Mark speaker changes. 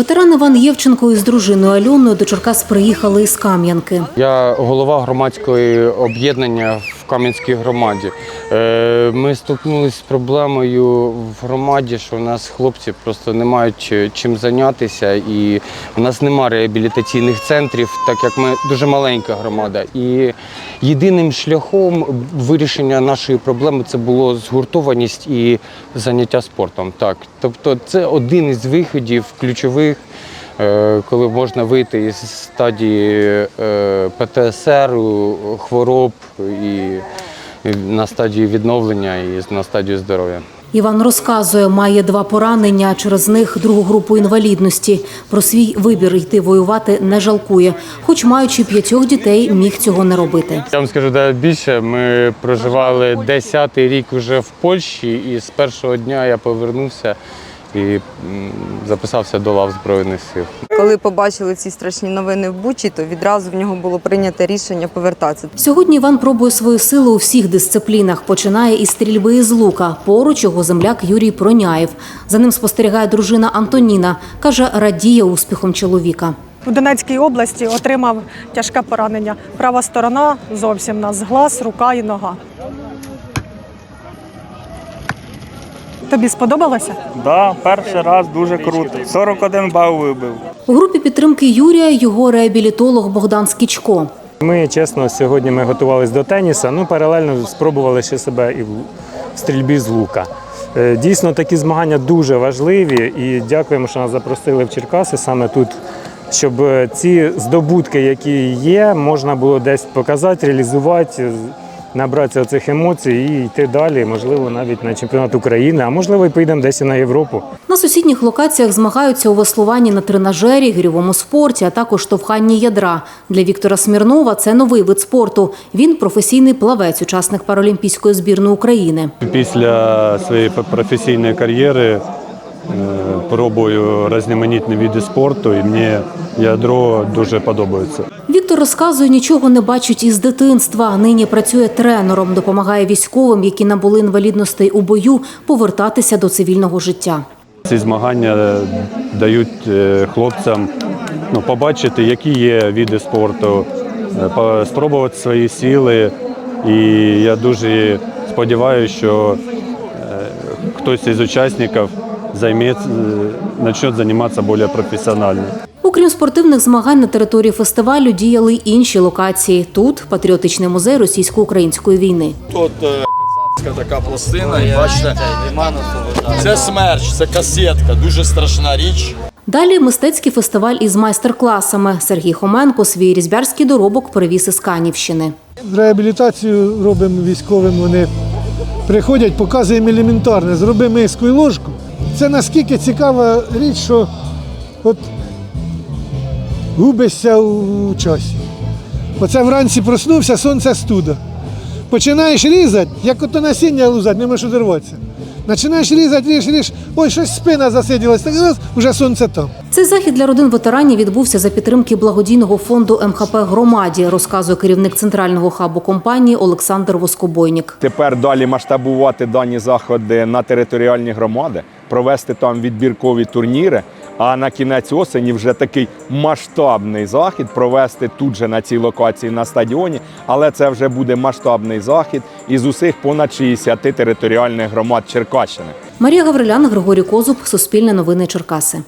Speaker 1: Ветеран Іван Євченко із дружиною Альоною до Черкас приїхали із Кам'янки.
Speaker 2: Я голова громадської об'єднання в Кам'янській громаді. Е, Ми стикнулися з проблемою в громаді, що у нас хлопці просто не мають чим зайнятися, і у нас немає реабілітаційних центрів, так як ми дуже маленька громада. І єдиним шляхом вирішення нашої проблеми це було згуртованість і заняття спортом. Так, тобто це один із виходів ключових е, коли можна вийти із стадії е, ПТСР, хвороб і на стадію відновлення і на стадію здоров'я.
Speaker 1: Іван розказує, має два поранення, через них другу групу інвалідності. Про свій вибір йти воювати не жалкує, хоч маючи п'ятьох дітей, міг цього не робити.
Speaker 2: Я вам скажу де більше. Ми проживали 10-й рік вже в Польщі, і з першого дня я повернувся і записався до лав Збройних сил.
Speaker 3: Коли побачили ці страшні новини в Бучі, то відразу в нього було прийнято рішення повертатися.
Speaker 1: Сьогодні Іван пробує свої сили у всіх дисциплінах. Починає із стрільби із лука. Поруч його земляк Юрій Проняєв. За ним спостерігає дружина Антоніна. каже, радіє успіхом чоловіка.
Speaker 4: У Донецькій області отримав тяжке поранення. Права сторона зовсім нас глаз, рука і нога. Тобі сподобалося?
Speaker 5: Да, перший раз дуже круто. 41 бал вибив.
Speaker 1: У групі підтримки Юрія його реабілітолог Богдан Скічко.
Speaker 6: Ми чесно сьогодні ми готувалися до теніса. Ну паралельно спробували ще себе і в стрільбі з лука. Е, Дійсно, такі змагання дуже важливі і дякуємо, що нас запросили в Черкаси саме тут, щоб е, ці здобутки, які є, можна було десь показати, реалізувати, набратися цих емоцій і йти далі, можливо, навіть на чемпіонат України, а можливо, і поїдемо десь і на Європу.
Speaker 1: На сусідніх локаціях змагаються у веслуванні на тренажері, гірьовому спорті, а також штовханні ядра. Для Віктора Смірнова це новий вид спорту. Він професійний плавець, учасник паралімпійської збірної України.
Speaker 7: Після своєї професійної кар'єри пробую різноманітні види спорту, і мені ядро дуже подобається.
Speaker 1: Віктор розказує, нічого не бачить із дитинства. Нині працює тренером, допомагає військовим, які набули інвалідностей у бою, повертатися до цивільного життя.
Speaker 7: Ці змагання дають е, хлопцям ну, побачити, які є види спорту, е, спробувати свої сили. І я дуже сподіваюся, що е, хтось із учасників займеться, е, почне займатися більш професіонально.
Speaker 1: Окрім спортивних змагань на території фестивалю діяли й інші локації. Тут патріотичний музей російсько-української війни.
Speaker 8: Тут е, така пластина, і бачите, це смерч, це касетка, дуже страшна річ.
Speaker 1: Далі мистецький фестиваль із майстер-класами. Сергій Хоменко свій різьбярський доробок привіз із Канівщини.
Speaker 9: Реабілітацію робимо військовим. Вони приходять, показуємо елементарне, зроби миску і ложку. Це наскільки цікава річ, що от губишся у часі. Оце вранці проснувся, сонце студа. Починаєш різати, як ото насіння лузати, не можеш одірватися. Починаєш різати, ріж, ріж, ой, щось спина засиділась, так раз, вже сонце там.
Speaker 1: Цей захід для родин ветеранів відбувся за підтримки благодійного фонду МХП громаді, розказує керівник центрального хабу компанії Олександр Воскобойнік.
Speaker 10: Тепер далі масштабувати дані заходи на територіальні громади, провести там відбіркові турніри. А на кінець осені вже такий масштабний захід провести тут же на цій локації на стадіоні. Але це вже буде масштабний захід із усіх понад 60 територіальних громад Черкащини.
Speaker 1: Марія Гаврилян, Григорій Козуб, Суспільне новини Черкаси.